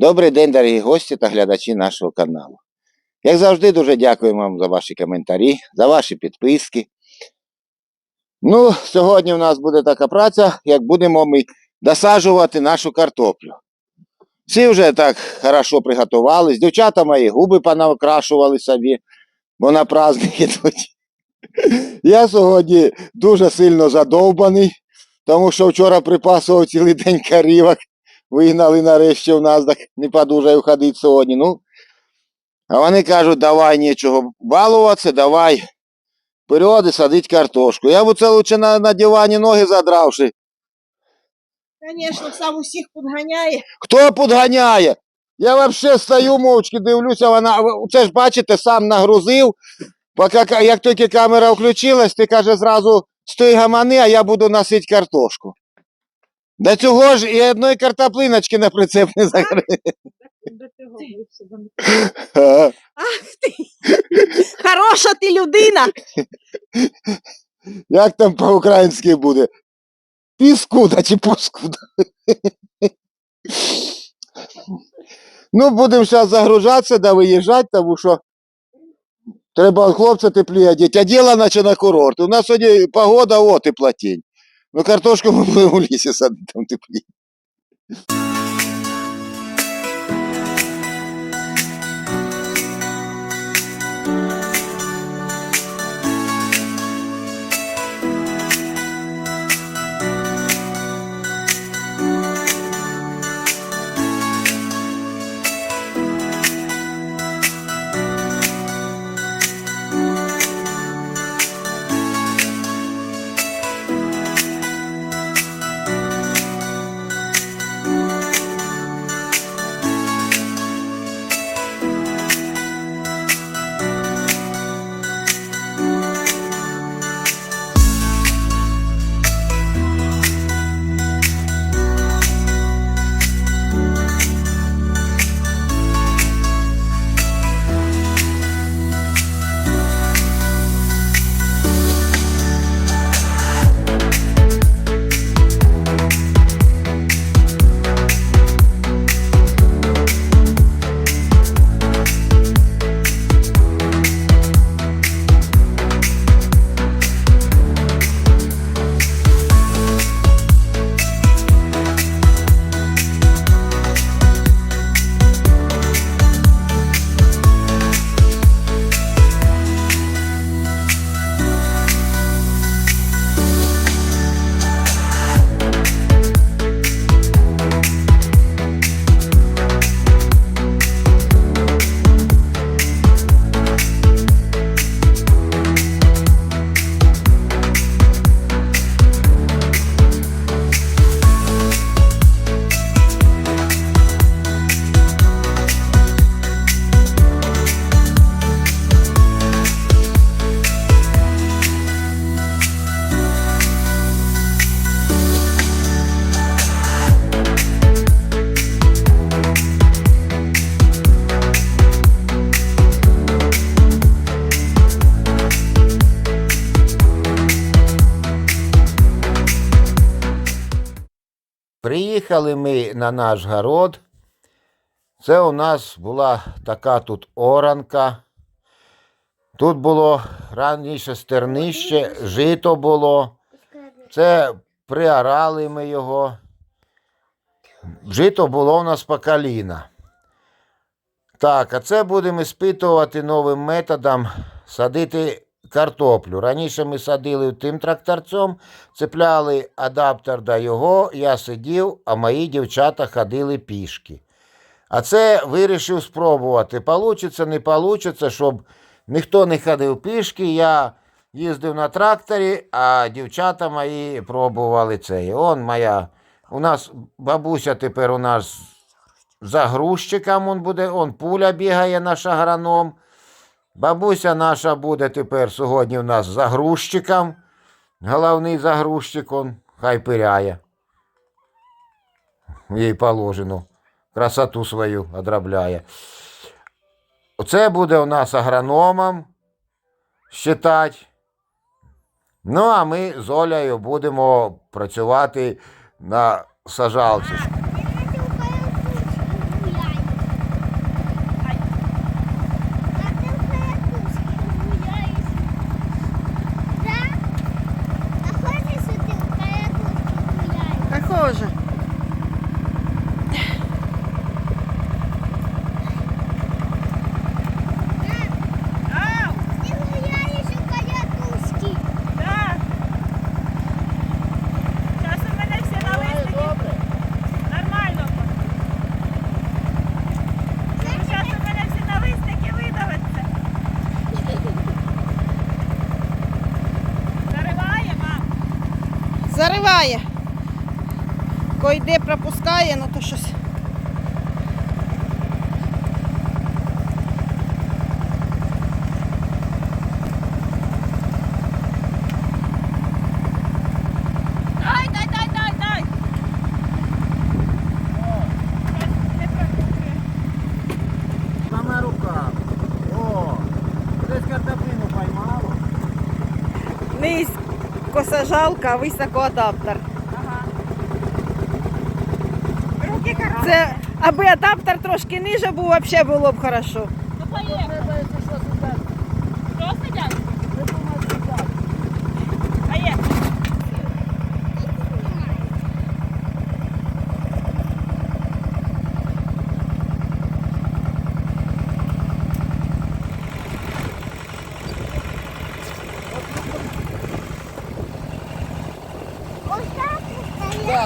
Добрий день, дорогі гості та глядачі нашого каналу. Як завжди, дуже дякуємо вам за ваші коментарі, за ваші підписки. Ну, сьогодні у нас буде така праця, як будемо ми досаджувати нашу картоплю. Всі вже так хорошо приготувались. Дівчата мої губи понакрашували собі, бо на праздник ідуть. Я сьогодні дуже сильно задовбаний, тому що вчора припасував цілий день корівок. Вигнали нарешті в нас, так не подужаю ходити сьогодні. Ну, а вони кажуть, давай нічого балуватися, давай вперед і садить картошку. Я б це лучше на, на дивані ноги задравши. Конечно, сам усіх підганяє. Хто підганяє? Я взагалі стою мовчки, дивлюся, вона. Це ж бачите, сам нагрузив. Поки, як тільки камера включилась, ти каже зразу стой гамани, а я буду носити картошку. До цього ж і одної картоплиночки на прицеп не закрив. Ах ти! Хороша ти людина! Як там по-українськи буде? Піскуда чи паскуда? ну, будемо зараз загружатися да виїжджати, тому що треба хлопця теплі одіти. А діло наче на курорт. У нас сьогодні погода от і платінь. Ну, картошку ми будемо в лісі садити, там теплі. Приїхали ми на наш город. Це у нас була така тут оранка. Тут було раніше стернище, жито було. Це приорали ми його. Жито було у нас по коліна. Так, а це будемо спитувати новим методом садити картоплю. Раніше ми садили тим тракторцем, цепляли адаптер до його, я сидів, а мої дівчата ходили пішки. А це вирішив спробувати. Получиться, не получиться, щоб ніхто не ходив пішки. Я їздив на тракторі, а дівчата мої пробували це. Он моя. У нас бабуся тепер у нас за грузчиком он буде, он пуля бігає наш агроном. Бабуся наша буде тепер сьогодні у нас загрузчиком. Головний загрузчик он хай пиряє. Їй положено. Красоту свою одробляє. Оце буде у нас агрономом считати. Ну, а ми з Олею будемо працювати на сажалці. Пропускає. Койде пропускає, ну то щось. Дай, дай, дай, дай, дай. Сама рука. О, десь картоплину поймало. Низько високоадаптер. Ага. Руки. Це аби адаптер трошки ниже був, взагалі було б хорошо. Ну поїхали. Що сидять? Поїхали.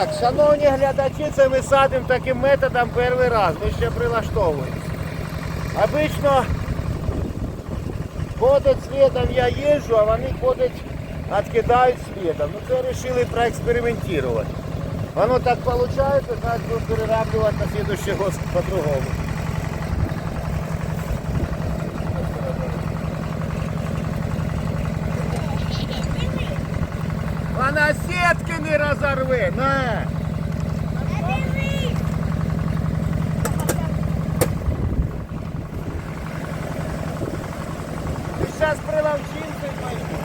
Так, шановні глядачі, це ми садимо таким методом перший раз. Ми ще прилаштовуємося. Обично ходить світом я їжджу, а вони ходять, відкидають світом. Ну це вирішили проекспериментувати. Воно так виходить, значить будемо перераблювати на слідущий год по-другому. Вона сітки не розорве, на! Ти зараз приловчився, мої.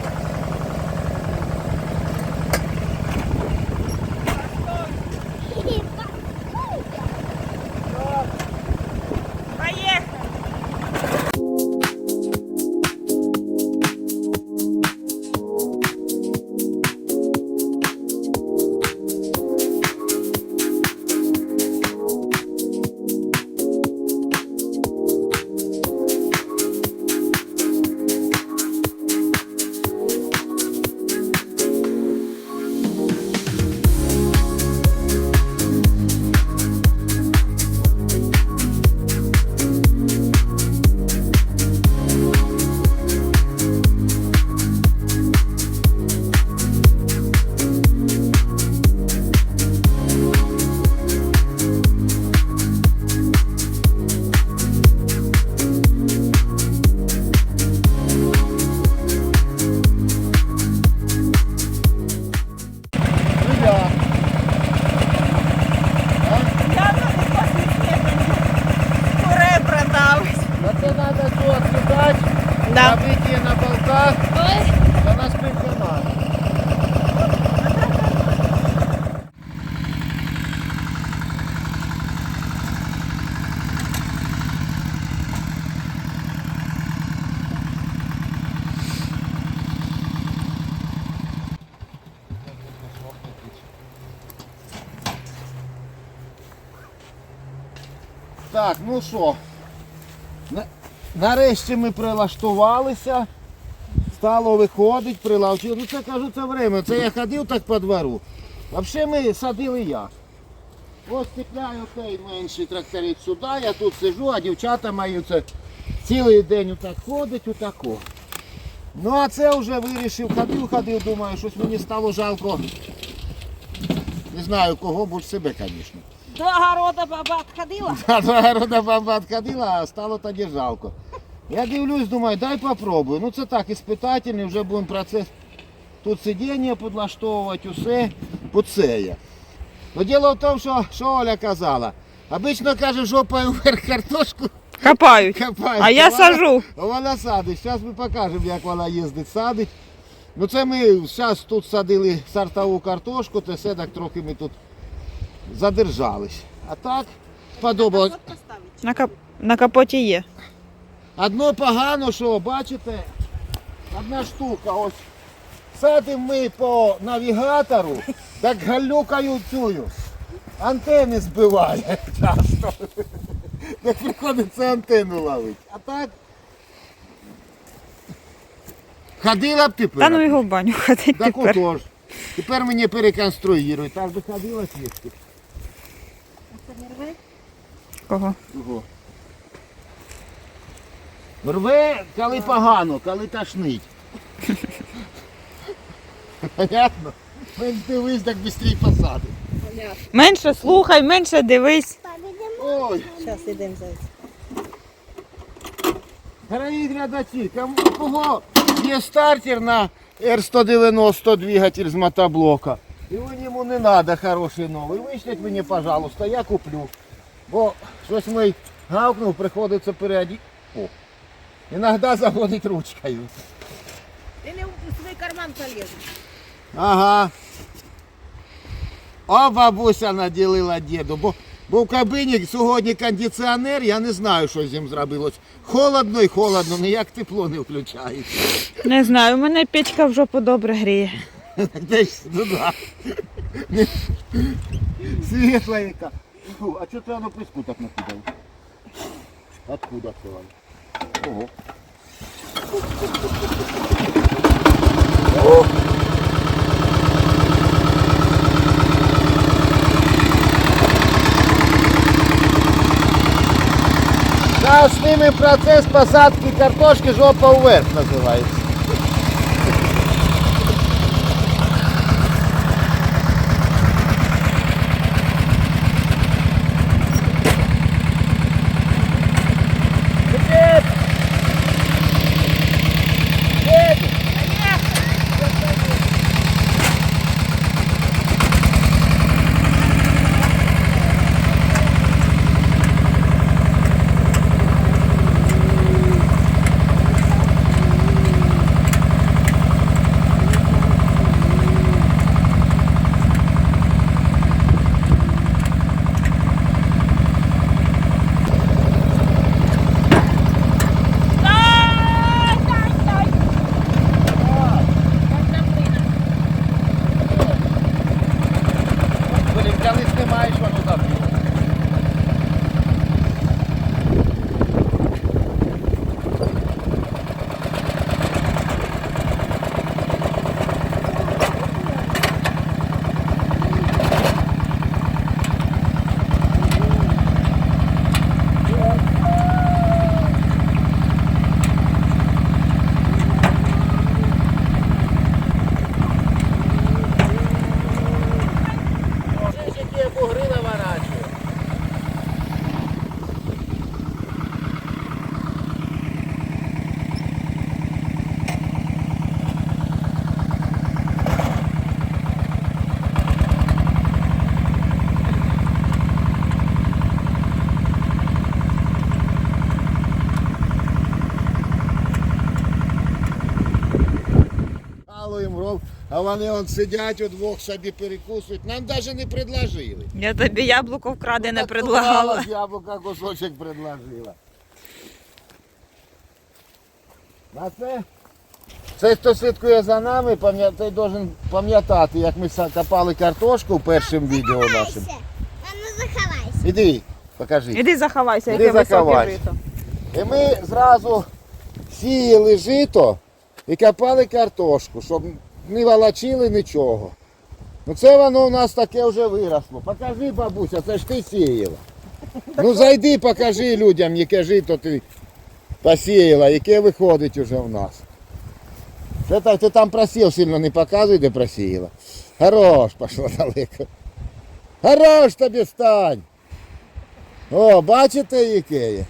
Так, ну що, нарешті ми прилаштувалися. Стало виходить, прилавчив. Ну це кажу, це время. Це я ходив так по двору. Взагалі ми садили як. Ось цепляю той менший тракторит сюди, я тут сижу, а дівчата мої це цілий день отак ходить, отако. Ну а це вже вирішив, ходив, ходив, думаю, щось мені стало жалко. Не знаю кого, більше себе, звісно. До огорода баба ходила. А до города баба відходила, а стало тоді жалко. Я дивлюсь, думаю, дай попробую. Ну це так, іспитательний, вже будемо процес тут сидіння підлаштовувати, усе по це я. Ну діло в тому, що, що Оля казала. Обично каже, жопою вверх картошку Копають. копає. А я вона- сажу. Вона садить. Зараз ми покажемо, як вона їздить, садить. Ну це ми зараз тут садили сортову картошку, то все так трохи ми тут задержались. А так сподобалось. На, кап... на капоті є. Одно погано, що бачите, одна штука, ось садимо ми по навігатору, так галюкаю цю. Антени збиває часто. Так приходиться антенну ловити. А так. Ходила б тепер. Та ну його в баню ходить Так тепер. отож. Тепер мені переконструюють. Так би ходила свічки. Кого? Ого. Рве, коли погано, коли тошнить. Понятно? Менш дивись, так швидше посади. Менше слухай, менше дивись. Ой, Зараз йдемо зайці. дорогі глядачі, кому кого є стартер на R190 двигатель з мотоблока. І він йому не треба хороший новий. Вишліть мені, пожалуйста, я куплю. Бо щось мій гавкнув, приходиться переоді... О. Іногда заводить ручкою. Ти не в свій карман поліз. Ага. О, бабуся наділила діду, бо, бо в кабині сьогодні кондиціонер, я не знаю, що з ним зробилось. Холодно і холодно, ніяк тепло не включається. Не знаю, у мене печка в жопу добре гріє. Десь туди. Світла яка. Фу, а чого ти воно писку так накидав? Откуда це? Ого. О. Зараз ними процес посадки картошки жопа вверх називається. Блін, коли знімаєш, воно так. Яке бугри наворачує. Алуємо ров, а вони он сидять удвох собі перекусують. Нам навіть не предложили. Я тобі яблуко вкраде не Так предлагала. Яблука кусочок предложила. А це, це хто слідкує за нами, той должен пам'ятати, як ми копали картошку в першому відео нашому. А ну заховайся. Іди, покажи. Іди заховайся, Іди яке високе жито. І ми зразу сіяли жито і копали картошку, щоб не волочили нічого. Ну це воно у нас таке вже виросло. Покажи, бабуся, це ж ти сіяла. Ну зайди, покажи людям, яке жито ти посіяла, яке виходить уже в нас. Це так, ти там просів сильно не показуй, де просіяла. Хорош, пішло далеко. Хорош тобі стань. О, бачите, яке є?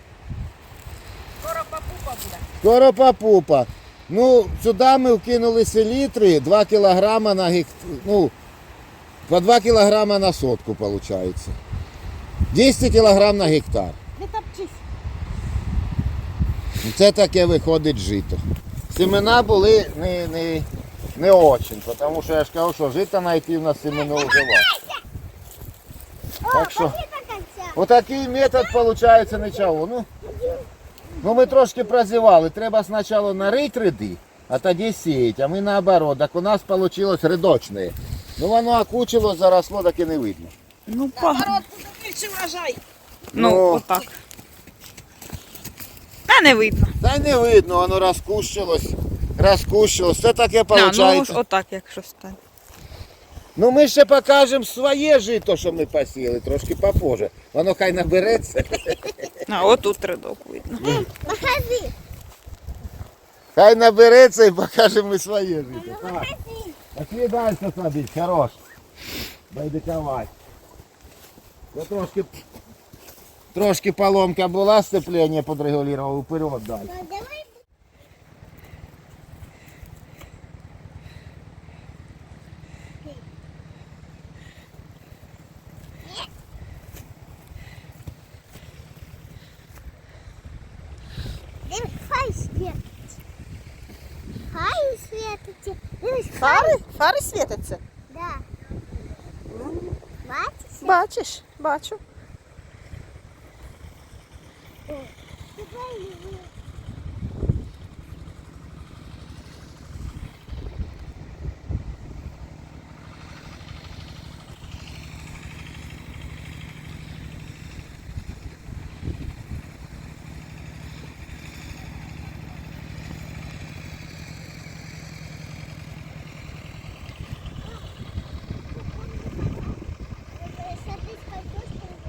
Скоро папупа. Ну, сюди ми вкинули селітри 2 кілограма на гект... ну, по 2 кілограма на сотку виходить. 200 кілограм на гектар. Не топчись. Це таке виходить жито. Семена були не, не, не очень, тому що я ж кажу, що жито знайти в нас семено вже важко. Так що, отакий метод виходить нічого. Ну, ну ми трошки прозівали. Треба спочатку нарити ряди, а тоді сіяти. А ми наоборот. Так у нас вийшло рядочне. Ну воно окучило, заросло, так і не видно. Ну, погано. Більше врожай. Ну, Ну. отак. Та не видно. Та й не видно, воно розкущилось. Розкущилось. Це таке А, виходить. ну ж отак, якщо стане. Ну ми ще покажемо своє жито, що ми посіяли, трошки попозже. Воно хай набереться. А отут рядок видно. Покажи. Хай набереться і покажемо ми своє жито. Так. Пошли далі садить, хорош. Байдикувати. Це трошки, трошки поломка була, сцеплення подрегулював вперед далі. Ну, давай. Дивись, Хай світить. Хай світить. Дивись, Фари? Фари світяться. Да. Бачиш? Бачиш? Бачу. Давай його. Садись картошку и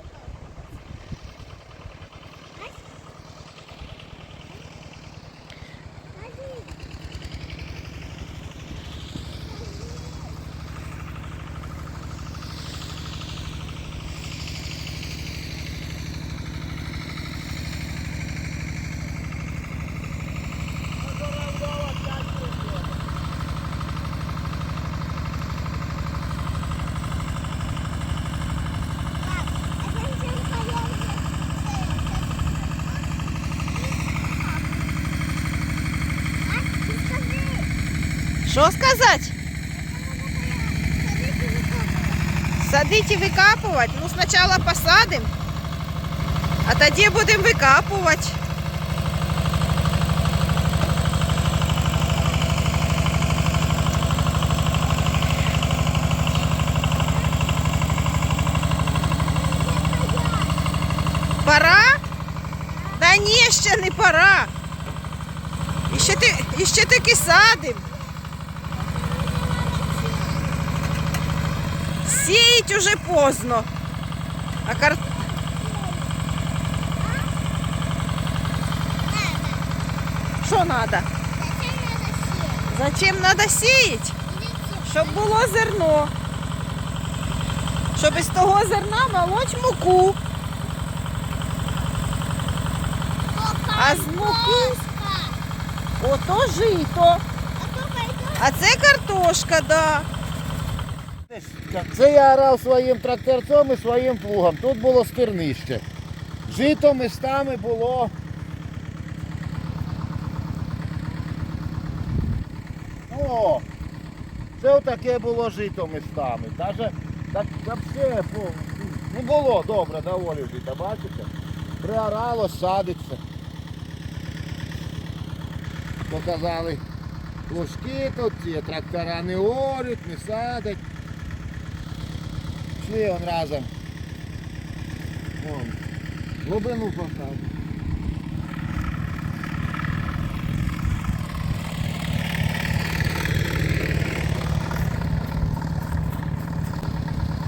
Що сказати? Садити і викапувати. Ну, спочатку посадимо, а тоді будемо викапувати. Пора? Да ні, ще не пора. Іще, ти, іще таки садим. Сіять уже поздно. А кар... Що надо? Зачем надо сіять? Щоб було зерно. Щоб із того зерна молоть муку. А з муки ото жито. А це картошка, да. Це я орав своїм тракторцем і своїм плугом. Тут було скирнище. Жито містами було. О! Це отаке було жито містами. Даже так взагалі не було добре, доволі жито, бачите? Приорало, садиться. Показали плужки тут, ці трактора не орють, не садять. Пішли он разом. Вон. Глибину посадимо.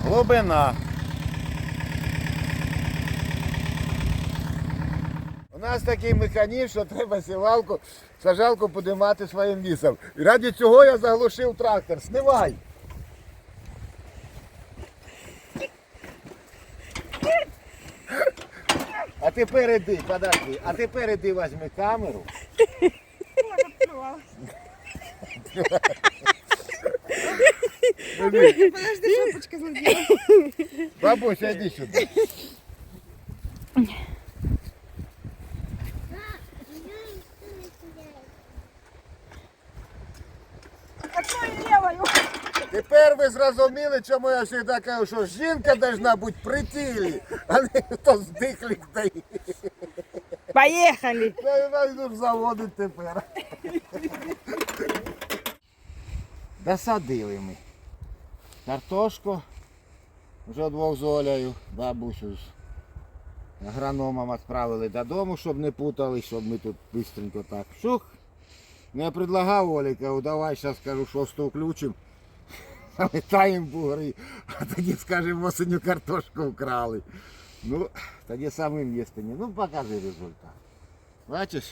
Глибина. У нас такий механізм, що треба сівалку, сажалку подимати своїм вісом. І раді цього я заглушив трактор. Снивай! Тепер іди, подожди, а тепер іди візьми камеру. Подожди, шапочка злетіла. Бабуся, иди сюди. Тепер ви зрозуміли, чому я завжди кажу, що жінка повинна бути при тілі, а не хто здихлик та й. Поїхали. Я не йду заводить тепер. Досадили ми. Картошку вже двох з Олею, бабусю з агрономом відправили додому, щоб не путали, щоб ми тут швидко так. Шух. Ну, я предлагав Олі, кажу, давай зараз скажу, шосту включимо. Летаємо бугри, а тоді скажемо, осенню картошку вкрали. Ну, тоді самим їсти не. Ну, покажи результат. Бачиш?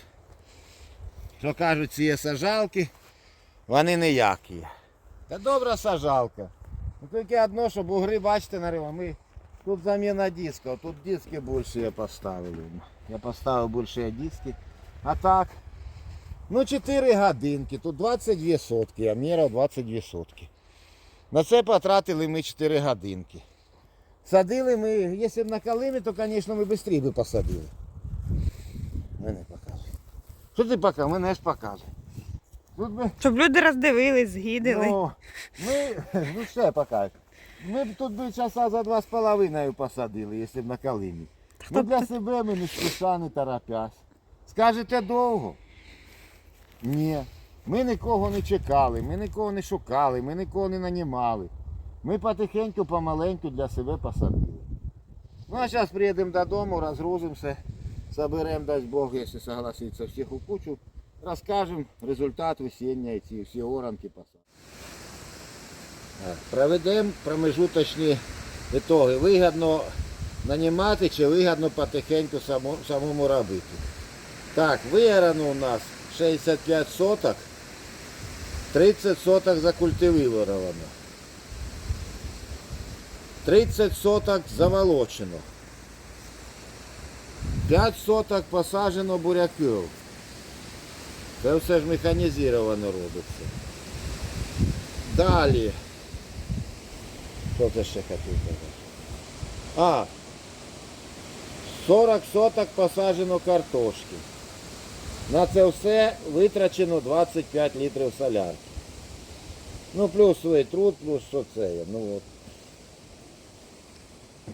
Що кажуть, ці сажалки, вони ніякі. Та добра сажалка. Ну тільки одно, що бугри, бачите, нарива. Ми тут заміна диска. Тут диски більше я поставив. Я поставив більше диски. А так. Ну 4 годинки. Тут 22 сотки. Я міряв 22 сотки. На це потратили ми 4 годинки. Садили ми, якщо б на калимі, то, звісно, ми швидше б посадили. Мене показує. Що ти показує? Мене ж показує. Тут би Щоб люди роздивились, згідили. Ну, ми, ну ще покажу. Ми б тут би часа за два з половиною посадили, якщо б на калині. Ну для себе ми не спіша, не торопясь. Скажете довго? Ні. Ми нікого не чекали, ми нікого не шукали, ми нікого не нанімали. Ми потихеньку, помаленьку для себе посадили. Ну а зараз приїдемо додому, розгрузимося, соберемо, дасть Бог, якщо согласиться, всіх у кучу. Розкажемо результат весіння ці всі оранки посадки. Проведемо промежуточні ітоги. Вигідно нанімати чи вигідно потихеньку самому робити. Так, виграно у нас 65 соток, 30 соток закультивировано. 30 соток заволочено. 5 соток посаджено буряків. Це все ж механізовано робиться. Далі. Що це ще хотів казати? А. 40 соток посаджено картошки. На це все витрачено 25 літрів солярки. Ну, плюс свій труд, плюс що це є. Ну, от.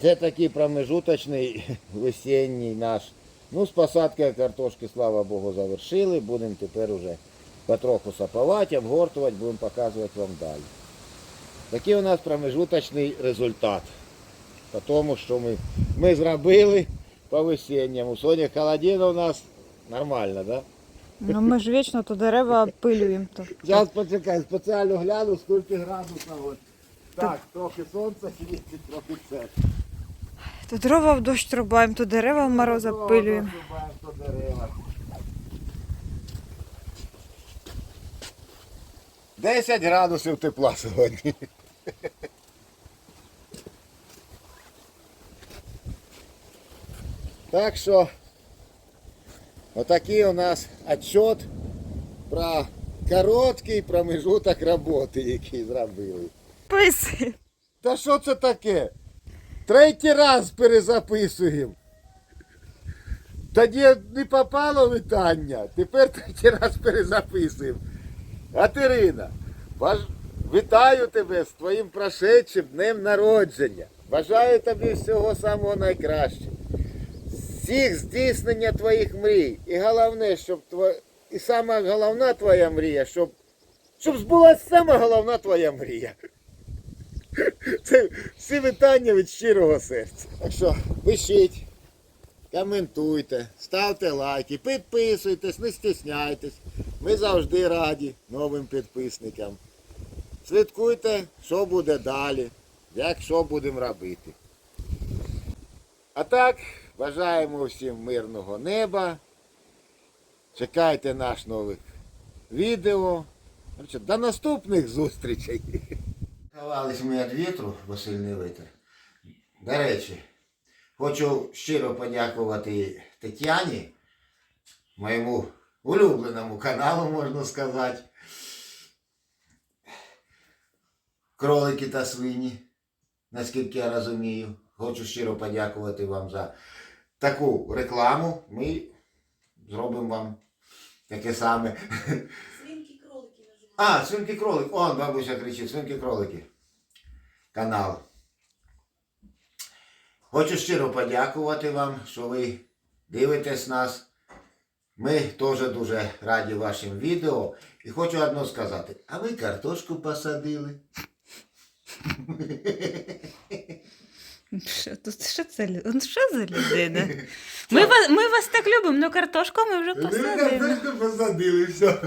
Це такий промежуточний весенній наш. Ну, з посадкою картошки, слава Богу, завершили. Будемо тепер уже потроху сапувати, обгортувати, будемо показувати вам далі. Такий у нас промежуточний результат. По тому, що ми, ми зробили по весенньому. Сьогодні холодина у нас нормально, да? Ну ми ж вічно то дерева опилюємо. То. Зараз почекай, спеціально гляну, скільки градусів. От. Так, трохи сонця світить, трохи це. то дрова в дощ трубаємо, то дерева в мороз опилюємо. Зрубаємо, то дерева. 10 градусів тепла сьогодні. Так що отакий у нас отчет про короткий промежуток роботи, який зробили. Писи. Та що це таке? Третій раз перезаписуємо. Тоді не попало вітання, тепер третій раз перезаписуємо. Катерина, баж... вітаю тебе з твоїм прошедшим днем народження. Бажаю тобі всього самого найкращого. Всіх здійснення твоїх мрій. І головне, щоб тво... і сама головна твоя мрія, щоб, щоб збулася сама головна твоя мрія. Це всі вітання від щирого серця. Так що пишіть, коментуйте, ставте лайки, підписуйтесь, не стісняйтесь. Ми завжди раді новим підписникам. Слідкуйте, що буде далі, як що будемо робити. А так, бажаємо всім мирного неба. Чекайте наш нових відео. До наступних зустрічей. Ховались ми від вітру, бо сильний вітер. До речі, хочу щиро подякувати Тетяні, моєму улюбленому каналу, можна сказати. Кролики та свині, наскільки я розумію. Хочу щиро подякувати вам за таку рекламу. Ми зробимо вам таке саме. Свинки кролики називають. А, свинки кролик. Он, бабуся кричить, свинки кролики. Канал. Хочу щиро подякувати вам, що ви дивитесь нас. Ми теж дуже раді вашим відео. І хочу одно сказати. А ви картошку посадили? Що, тут, що, це, ну, що за людина? Ми вас, ми вас так любимо, але картошку ми вже посадили. посадили, все.